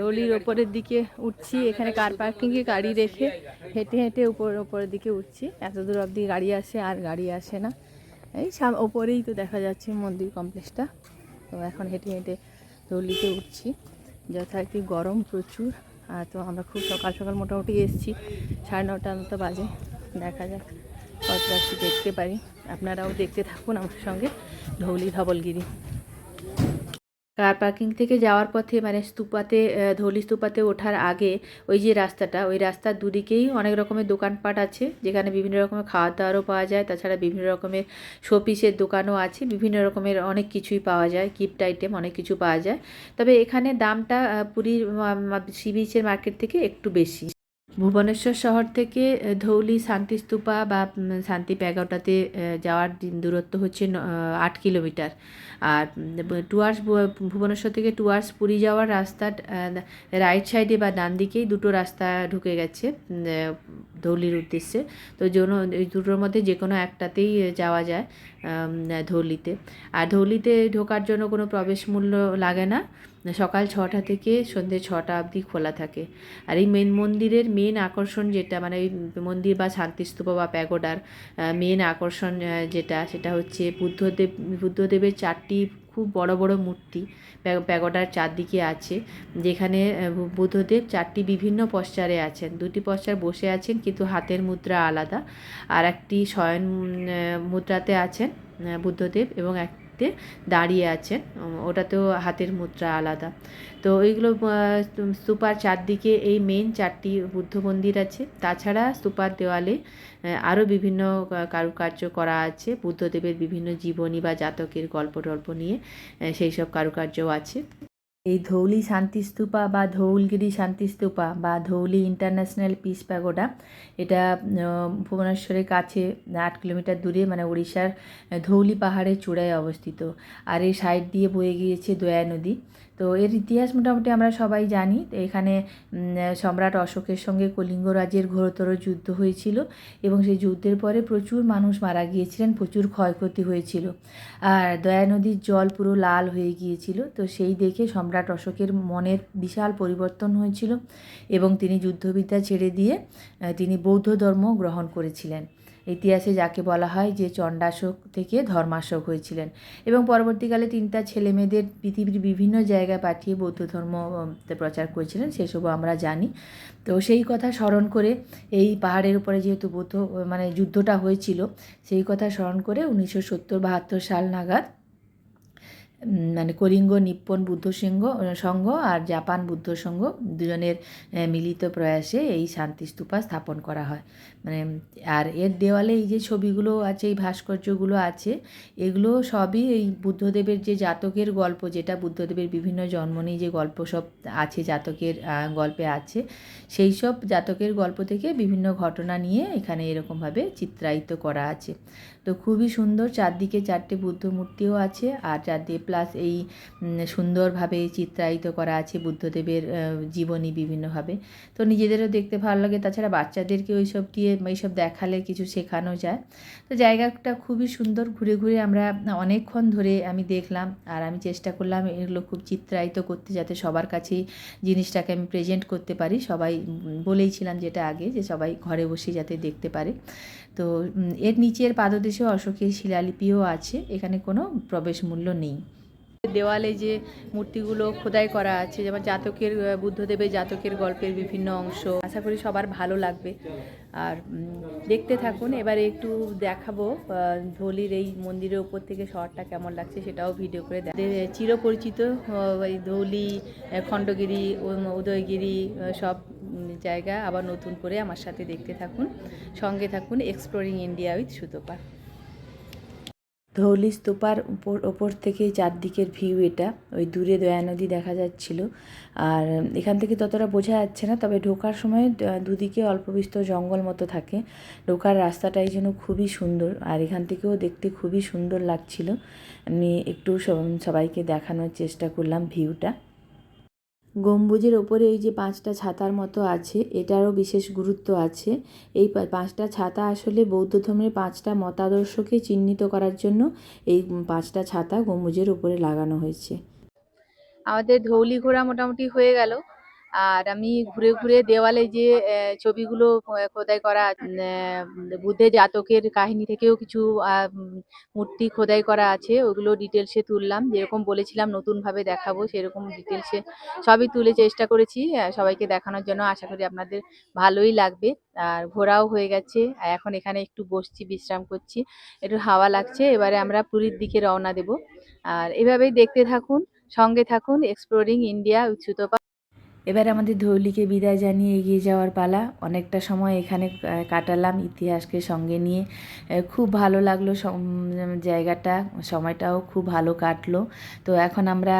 রলির ওপরের দিকে উঠছি, এখানে কার পার্কিংয়ে গাড়ি রেখে হেঁটে হেঁটে উপর, ওপরের দিকে উঠছি। এত দূর অবধি গাড়ি আসে, আর গাড়ি আসে না। এই সাম, ওপরেই তো দেখা যাচ্ছে মন্দির কমপ্লেক্সটা তো এখন হেঁটে হেঁটে রলিতে উঠছি। যথারীতি গরম প্রচুর। আর তো আমরা খুব সকাল সকাল মোটামুটি এসেছি। সাড়ে নটার মতো বাজে। দেখা যাক কতটা কি দেখতে পারি। আপনারাও দেখতে থাকুন আমার সঙ্গে ধৌলি ধবলগিরি। কার পার্কিং থেকে যাওয়ার পথে মানে স্তূপাতে ধৌলি স্তূপাতে ওঠার আগে ওই যে রাস্তাটা, ওই রাস্তার দুদিকেই অনেক রকমের দোকানপাট আছে, যেখানে বিভিন্ন রকমের খাওয়া দাওয়ারও পাওয়া যায়। তাছাড়া বিভিন্ন রকমের শোপিসের দোকানও আছে, বিভিন্ন রকমের অনেক কিছুই পাওয়া যায়, গিফট আইটেম অনেক কিছু পাওয়া যায়। তবে এখানে দামটা পুরীর সি বিচের মার্কেট থেকে একটু বেশি। ভুবনেশ্বর শহর থেকে ধৌলি শান্তিস্তূপা বা শান্তি প্যাগোটাতে যাওয়ার দূরত্ব হচ্ছে আট কিলোমিটার। আর টুয়ার্স ভুবনেশ্বর থেকে টুয়ার্স পুরী যাওয়ার রাস্তা রাইট সাইডে বা ডান দিকেই দুটো রাস্তা ঢুকে গেছে ধৌলির উদ্দেশ্যে। তো জন্য এই দুটোর মধ্যে যে কোনো একটাতেই যাওয়া যায় ধৌলিতে। আর ধৌলিতে ঢোকার জন্য কোনো প্রবেশ মূল্য লাগে না। সকাল ছটা থেকে সন্ধ্যে ছটা অবধি খোলা থাকে। আর এই মেন মন্দিরের মেন আকর্ষণ যেটা মানে মন্দির বা শান্তিস্তূপ বা প্যাগোডার মেন আকর্ষণ যেটা, সেটা হচ্ছে বুদ্ধদেব, বুদ্ধদেবের চারটি খুব বড় বড় মূর্তি প্যা- প্যাগোডার চারদিকে আছে, যেখানে বুদ্ধদেব চারটি বিভিন্ন পশ্চারে আছেন। দুটি পশ্চার বসে আছেন কিন্তু হাতের মুদ্রা আলাদা। আর একটি শয়ন মুদ্রাতে আছেন বুদ্ধদেব এবং একটি দাঁড়িয়ে আছেন। ওটাতেও হাতের মুদ্রা আলাদা। তো ওইগুলো সুপার স্তূপার চারদিকে এই মেন চারটি বুদ্ধ মন্দির আছে। তাছাড়া স্তূপার দেওয়ালে আরও বিভিন্ন কারুকার্য করা আছে। বুদ্ধদেবের বিভিন্ন জীবনী বা জাতকের গল্প টল্প নিয়ে সেই সব কারুকার্যও আছে। এই ধৌলি শান্তিস্তূপা বা ধৌলগিরি শান্তিস্তূপা বা ধৌলি ইন্টারন্যাশনাল পিস প্যাগোডা, এটা ভুবনেশ্বরের কাছে আট কিলোমিটার দূরে মানে উড়িষ্যার ধৌলি পাহাড়ের চূড়ায় অবস্থিত। আর এই সাইড দিয়ে বয়ে গিয়েছে দয়া নদী। তো এর ইতিহাস মোটামুটি আমরা সবাই জানি। এখানে সম্রাট অশোকের সঙ্গে কলিঙ্গ রাজ্যের ঘোরতর যুদ্ধ হয়েছিল এবং সেই যুদ্ধের পরে প্রচুর মানুষ মারা গিয়েছিলেন, প্রচুর ক্ষয়ক্ষতি হয়েছিল। আর দয়া নদীর জল পুরো লাল হয়ে গিয়েছিল। তো সেই দেখে সম্রাট অশোকের মনের বিশাল পরিবর্তন হয়েছিল এবং তিনি যুদ্ধবিদ্যা ছেড়ে দিয়ে তিনি বৌদ্ধ ধর্ম গ্রহণ করেছিলেন। ইতিহাসে যাকে বলা হয় যে চণ্ডাশোক থেকে ধর্মাশোক হয়েছিলেন এবং পরবর্তীকালে তিনি তার ছেলে মেয়েদের পৃথিবীর বিভিন্ন জায়গায় পাঠিয়ে বৌদ্ধ ধর্ম প্রচার করেছিলেন, সেসবও আমরা জানি। তো সেই কথা স্মরণ করে এই পাহাড়ের উপরে যেহেতু বৌদ্ধ মানে যুদ্ধটা হয়েছিল, সেই কথা স্মরণ করে উনিশশো সত্তর বাহাত্তর সাল নাগাদ মানে কলিঙ্গ, নিপ্পন, বুদ্ধ সিংহ সংঘ আর জাপান বুদ্ধ সংঘ দুজনের মিলিত প্রয়াসে এই শান্তিস্তূপা স্থাপন করা হয়। মানে আর এর দেওয়ালে এই যে ছবিগুলো আছে, এই ভাস্কর্যগুলো আছে, এগুলো সবই এই বুদ্ধদেবের যে জাতকের গল্প, যেটা বুদ্ধদেবের বিভিন্ন জন্ম নিয়ে যে গল্প সব আছে, জাতকের গল্পে আছে, সেই সব জাতকের গল্প থেকে বিভিন্ন ঘটনা নিয়ে এখানে এরকমভাবে চিত্রায়িত করা আছে। তো খুবই সুন্দর, চারদিকে চারটে বুদ্ধ মূর্তিও আছে আর চারদিকে প্লাস এই সুন্দরভাবে চিত্রায়িত করা আছে বুদ্ধদেবের জীবনী বিভিন্নভাবে। তো নিজেদেরও দেখতে ভালো লাগে। তাছাড়া বাচ্চাদেরকে ওই সব দিয়ে, এইসব দেখালে কিছু শেখানো যায়। তো জায়গাটা খুবই সুন্দর। ঘুরে ঘুরে আমরা অনেকক্ষণ ধরে আমি দেখলাম আর আমি চেষ্টা করলাম এগুলো খুব চিত্রায়িত করতে যাতে সবার কাছেই জিনিসটাকে আমি প্রেজেন্ট করতে পারি। সবাই বলেইছিলাম যেটা আগে যে সবাই ঘরে বসে যাতে দেখতে পারে। তো এর নিচের পাদদেশে অশোকের শিলালিপিও আছে। এখানে কোনো প্রবেশ মূল্য নেই। দেওয়ালে যে মূর্তিগুলো খোদাই করা আছে, যেমন জাতকের বুদ্ধদেবের জাতকের গল্পের বিভিন্ন অংশ। আশা করি সবার ভালো লাগবে। আর দেখতে থাকুন। এবারে একটু দেখাবো ধৌলির এই মন্দিরের উপর থেকে শহরটা কেমন লাগছে সেটাও ভিডিও করে দেখ চিরপরিচিত এই ধৌলি খণ্ডগিরি উদয়গিরি সব জায়গা আবার নতুন করে আমার সাথে দেখতে থাকুন। সঙ্গে থাকুন exploring India with Sutopa. Dhauli স্তূপার উপর, ওপর থেকে চারদিকের ভিউ এটা। ওই দূরে দয়া নদী দেখা যাচ্ছিল। আর এখান থেকে ততটা বোঝা যাচ্ছে না, তবে ঢোকার সময় দুদিকে অল্প বিস্তর জঙ্গল মতো থাকে। ঢোকার রাস্তাটাই যেন খুবই সুন্দর, আর এখান থেকেও দেখতে খুবই সুন্দর লাগছিল। আমি একটু সবাইকে দেখানোর চেষ্টা করলাম ভিউটা। গম্বুজের ওপরে এই যে পাঁচটা ছাতার মতো আছে, এটারও বিশেষ গুরুত্ব আছে। এই পাঁচটা ছাতা আসলে বৌদ্ধ ধর্মের পাঁচটা মতাদর্শকে চিহ্নিত করার জন্য এই পাঁচটা ছাতা গম্বুজের উপরে লাগানো হয়েছে। আমাদের ধৌলি ঘোরা মোটামুটি হয়ে গেল। আর আমি ঘুরে ঘুরে দেওয়ালে যে ছবিগুলো খোদাই করা বুদ্ধের জাতকের কাহিনী থেকেও কিছু মূর্তি খোদাই করা আছে, ওগুলো ডিটেলসে তুললাম। যেরকম বলেছিলাম নতুন ভাবে দেখাবো, সেরকম ডিটেলসে সবই তুলে চেষ্টা করেছি সবাইকে দেখানোর জন্য। আশা করি আপনাদের ভালোই লাগবে। আর ঘোরাও হয়ে গেছে। এখন এখানে একটু বসছি, বিশ্রাম করছি। একটু হাওয়া লাগছে, এবারে আমরা পুরীর দিকে রওনা দেব। আর এভাবেই দেখতে থাকুন, সঙ্গে থাকুন এক্সপ্লোরিং ইন্ডিয়া উইথ সুতপা এবার আমাদের ধৌলিকে বিদায় জানিয়ে এগিয়ে যাওয়ার পালা। অনেকটা সময় এখানে কাটালাম ইতিহাসকে সঙ্গে নিয়ে। খুব ভালো লাগল জায়গাটা, সময়টাও খুব ভালো কাটলো। তো এখন আমরা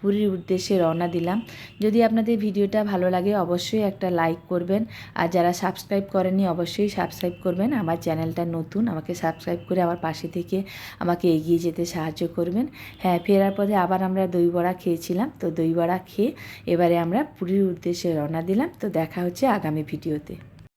পুরীর উদ্দেশ্যে রওনা দিলাম। যদি আপনাদের ভিডিওটা ভালো লাগে অবশ্যই একটা লাইক করবেন। আর যারা সাবস্ক্রাইব করেনি অবশ্যই সাবস্ক্রাইব করবেন। আমার চ্যানেলটা নতুন, আমাকে সাবস্ক্রাইব করে আমার পাশে থেকে আমাকে এগিয়ে যেতে সাহায্য করবেন। হ্যাঁ ফেরার পথে আবার আমরা দই বড়া খেয়েছিলাম। তো দই বড়া খেয়ে এবারে আমরা পুরীর উদ্দেশ্যে রওনা দিলাম। তো দেখা হচ্ছে আগামী ভিডিওতে।